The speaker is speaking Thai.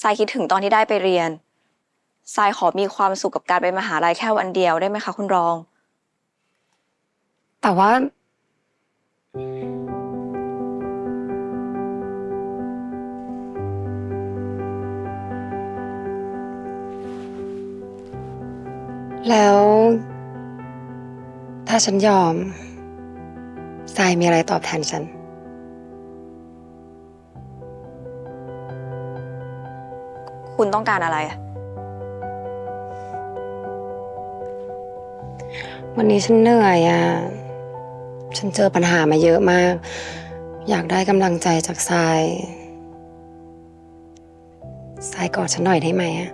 ทรายคิดถึงตอนที่ได้ไปเรียนทรายขอมีความสุขกับการไปมหาลัยแค่วันเดียวได้ไหมคะ คุณรอง แต่ว่า แล้ว ถ้าฉันยอมทรายมีอะไรตอบแทนฉัน คุณต้องการอะไรอะวันนี้ฉันเหนื่อยอะ ฉันเจอปัญหามาเยอะมาก อยากได้กำลังใจจากทรายทรายกอดฉันหน่อยได้ไหมอะ